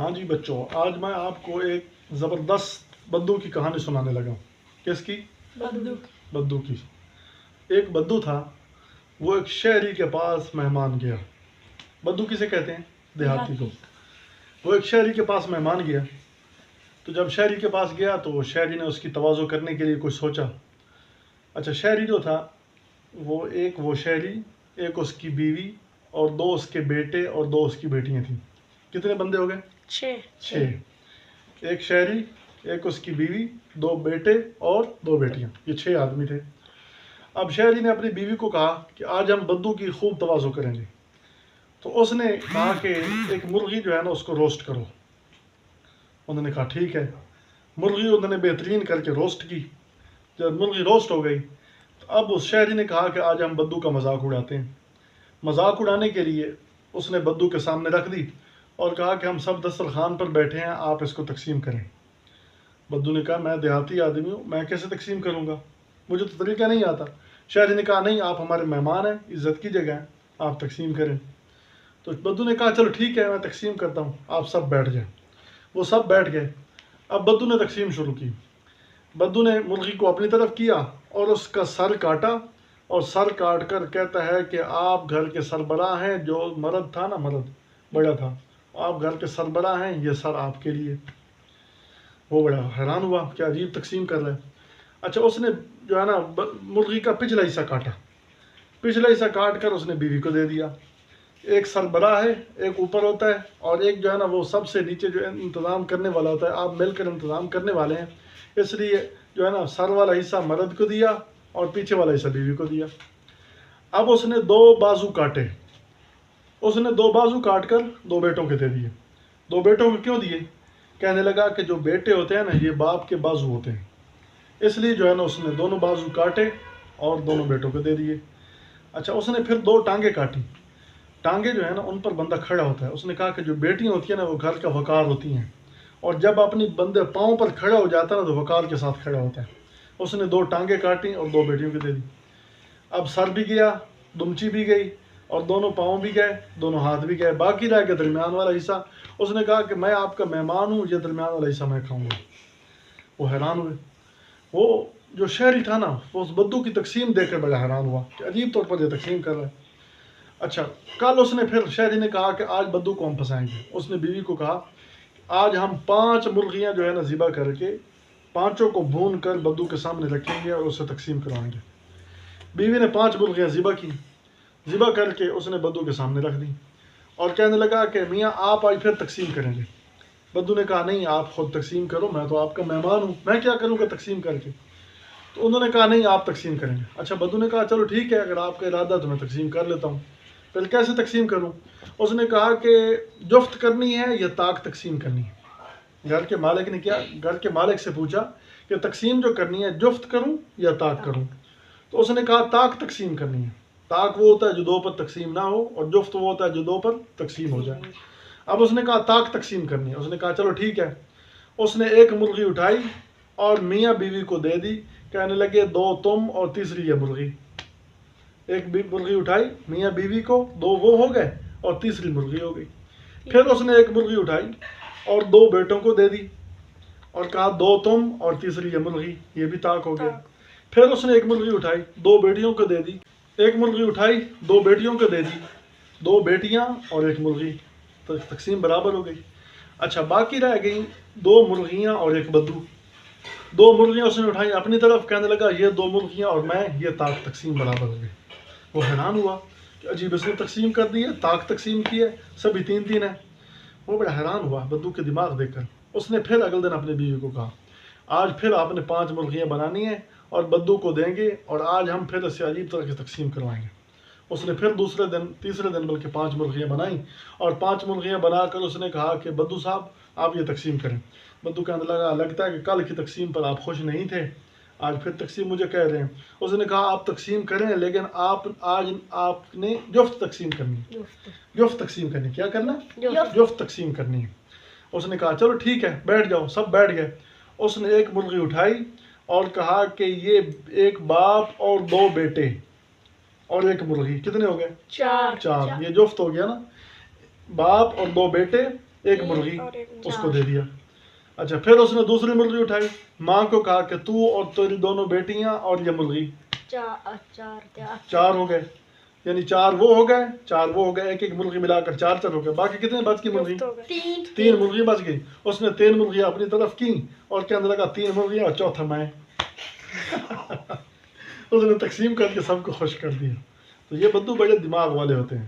ہاں جی بچوں آج میں آپ کو ایک زبردست بدو کی کہانی سنانے لگا ہوں۔ کس کی؟ بدو۔ بدو کی۔ ایک بدو تھا وہ ایک شہری کے پاس مہمان گیا۔ بدو کسے کہتے ہیں؟ دیہاتی کو۔ وہ ایک شہری کے پاس مہمان گیا۔ تو جب شہری کے پاس گیا تو شہری نے اس کی توازو کرنے کے لیے کچھ سوچا۔ اچھا شہری جو تھا وہ ایک وہ شہری ایک اس کی بیوی اور دو اس کے بیٹے اور دو اس کی بیٹیاں تھیں۔ کتنے بندے ہو گئے؟ چھ۔ چھ۔ ایک شہری، ایک اس کی بیوی، دو بیٹے اور دو بیٹیاں۔ یہ چھ آدمی تھے۔ اب شہری نے اپنی بیوی کو کہا کہ آج ہم بدو کی خوب توازو کریں گے۔ تو اس نے کہا کہ ایک مرغی جو ہے نا، اس کو روسٹ کرو۔ انہوں نے کہا، ٹھیک ہے۔ مرغی انہوں نے بہترین کر کے روسٹ کی۔ جب مرغی روسٹ ہو گئی، تو اب اس شہری نے کہا کہ آج ہم بدو کا مذاق اڑاتے ہیں۔ مذاق اڑانے کے لیے اس نے بدو کے سامنے رکھ دی۔ اور کہا کہ ہم سب دسترخوان پر بیٹھے ہیں، آپ اس کو تقسیم کریں۔ بدو نے کہا، میں دیہاتی آدمی ہوں، میں کیسے تقسیم کروں گا؟ مجھے تو طریقہ نہیں آتا۔ شہری نے کہا، نہیں، آپ ہمارے مہمان ہیں، عزت کی جگہ ہیں، آپ تقسیم کریں۔ تو بدو نے کہا، چلو ٹھیک ہے، میں تقسیم کرتا ہوں۔ آپ سب بیٹھ جائیں۔ وہ سب بیٹھ گئے۔ اب بدو نے تقسیم شروع کی۔ بدو نے مرغی کو اپنی طرف کیا اور اس کا سر کاٹا اور سر کاٹ کر کہتا ہے کہ آپ گھر کے سربراہ ہیں، جو مرد تھا نا، مرد، بڑا تھا۔ آپ گھر کے سربراہ ہیں، یہ سر آپ کے لیے۔ وہ بڑا حیران ہوا کہ عجیب تقسیم کر رہا ہے۔ اچھا اس نے جو ہے نا، مرغی کا پچھلا حصہ کاٹا۔ پچھلا حصہ کاٹ کر اس نے بیوی کو دے دیا۔ ایک سربراہ ہے، ایک اوپر ہوتا ہے اور ایک جو ہے نا، وہ سب سے نیچے جو ہے انتظام کرنے والا ہوتا ہے۔ آپ مل کر انتظام کرنے والے ہیں۔ اس لیے جو ہے نا، سر والا حصہ مرد کو دیا اور پیچھے والا حصہ بیوی کو دیا۔ اب اس نے دو بازو کاٹے۔ اس نے دو بازو کاٹ کر دو بیٹوں کے دے دیے۔ دو بیٹوں کو کیوں دیے؟ کہنے لگا کہ جو بیٹے ہوتے ہیں نا، یہ باپ کے بازو ہوتے ہیں۔ اس لیے جو ہے نا، اس نے دونوں بازو کاٹے اور دونوں بیٹوں کو دے دیے۔ اچھا اس نے پھر دو ٹانگیں کاٹی ٹانگیں جو ہے نا، ان پر بندہ کھڑا ہوتا ہے۔ اس نے کہا کہ جو بیٹیاں ہوتی ہیں نا، وہ گھر کا وقار ہوتی ہیں۔ اور جب اپنی بندے پاؤں پر کھڑا ہو جاتا ہے نا، تو وقار کے ساتھ کھڑا ہوتا ہے۔ اس نے دو ٹانگیں کاٹی اور دو بیٹیوں کو دے دی۔ اب سر بھی گیا، دمچی بھی گئی۔ اور دونوں پاؤں بھی گئے، دونوں ہاتھ بھی گئے۔ باقی رہ گیا درمیان والا حصہ۔ اس نے کہا کہ میں آپ کا مہمان ہوں، یہ درمیان والا حصہ میں کھاؤں گا۔ وہ حیران ہوئے۔ وہ جو شہری تھا نا، وہ اس بدو کی تقسیم دیکھ کر بڑا حیران ہوا کہ عجیب طور پر یہ تقسیم کر رہا ہے۔ اچھا کل اس نے پھر شہری نے کہا کہ آج بدو کو ہم پھنسائیں گے۔ اس نے بیوی کو کہا آج ہم پانچ مرغیاں جو ہے نا ذبح کر کے پانچوں کو بھون کر بدو کے سامنے رکھیں گے اور اسے تقسیم کروائیں گے۔ بیوی نے پانچ مرغیاں ذبح کی ذبح کر کے اس نے بدو کے سامنے رکھ دی اور کہنے لگا کہ میاں، آپ آج پھر تقسیم کریں گے۔ بدو نے کہا، نہیں، آپ خود تقسیم کرو، میں تو آپ کا مہمان ہوں۔ میں کیا کروں گا تقسیم کر کے؟ تو انہوں نے کہا، نہیں، آپ تقسیم کریں گے۔ اچھا بدو نے کہا، چلو ٹھیک ہے، اگر آپ کا ارادہ تو میں تقسیم کر لیتا ہوں۔ پھر کیسے تقسیم کروں؟ اس نے کہا کہ جفت کرنی ہے یا طاق تقسیم کرنی ہے؟ گھر کے مالک نے کیا، گھر کے مالک سے پوچھا کہ تقسیم جو کرنی ہے، جفت کروں یا طاق کروں؟ تو اس نے کہا، طاق تقسیم کرنی ہے۔ طاق وہ ہوتا ہے جو دو پر تقسیم نہ ہو اور جفت وہ ہوتا ہے جو دو پر تقسیم ہو جائے اب اس نے کہا طاق تقسیم کرنی ہے اس نے کہا چلو ٹھیک ہے اس نے ایک مرغی اٹھائی اور میاں بیوی کو دے دی کہنے لگے دو تم اور تیسری یہ مرغی ایک بھی مرغی اٹھائی میاں بیوی کو دو وہ ہو گئے اور تیسری مرغی ہو گئی پھر اس نے ایک مرغی اٹھائی اور دو بیٹوں کو دے دی اور کہا دو تم اور تیسری یہ مرغی یہ بھی طاق ہو گیا پھر اس نے ایک مرغی اٹھائی دو بیٹیوں کو دے دی ایک مرغی اٹھائی، دو بیٹیوں کو دے دی۔ دو بیٹیاں اور ایک مرغی تقسیم برابر ہو گئی۔ اچھا باقی رہ گئیں دو مرغیاں اور ایک بدو۔ دو مرغیاں اس نے اٹھائی۔ اپنی طرف کہنے لگا، یہ دو مرغیاں اور میں، یہ طاق تقسیم برابر ہو گئی۔ وہ حیران ہوا کہ عجیب اس نے تقسیم کر دی ہے، طاق تقسیم کی ہے، سبھی تین تین ہیں۔ وہ بڑا حیران ہوا، بدو کے دماغ دیکھ کر۔ اس نے پھر اگلے دن اپنے بیوی کو کہا، آج پھر آپ نے پانچ مرغیاں بنانی ہیں۔ اور بدو کو دیں گے اور آج ہم پھر اسے عجیب طرح کی تقسیم کروائیں گے۔ اس نے پھر دوسرے دن تیسرے دن بلکہ پانچ مرغیاں بنائیں اور پانچ مرغیاں بنا کر اس نے کہا کہ بدو صاحب آپ یہ تقسیم کریں۔ بدو کہنے لگا لگتا ہے کہ کل کی تقسیم پر آپ خوش نہیں تھے۔ آج پھر تقسیم مجھے کہہ رہے ہیں اس نے کہا آپ تقسیم کریں لیکن آپ آج آپ نے جفت تقسیم کرنی۔ جفت تقسیم کرنی۔ کیا کرنا؟ جفت۔ تقسیم کرنی۔ ہے اس نے کہا چلو ٹھیک ہے بیٹھ جاؤ سب بیٹھ گئے۔ اس نے ایک مرغی اٹھائی۔ اور کہا کہ یہ ایک باپ اور دو بیٹے اور ایک مرغی کتنے ہو گئے؟ چار۔ چار۔ یہ جفت ہو گیا نا باپ اور دو بیٹے ایک مرغی اس۔ کو دے دیا۔ اچھا پھر اس نے دوسری مرغی اٹھائی۔ ماں کو کہا کہ تو اور تیری دونوں بیٹیاں اور یہ مرغی۔ چار ہو گئے۔ یعنی چار وہ ہو گئے چار وہ ہو گئے ایک ایک مرغی ملا کر چار چار ہو گئے باقی کتنے بچ کی مرغی۔ تین۔ تین مرغی بچ گئی۔ اس نے تین مرغیاں اپنی طرف کی اور کے اندر لگا تین مرغیاں اور چوتھا میں۔ اس نے تقسیم کر کے سب کو خوش کر دیا۔ تو یہ بدو بڑے دماغ والے ہوتے ہیں۔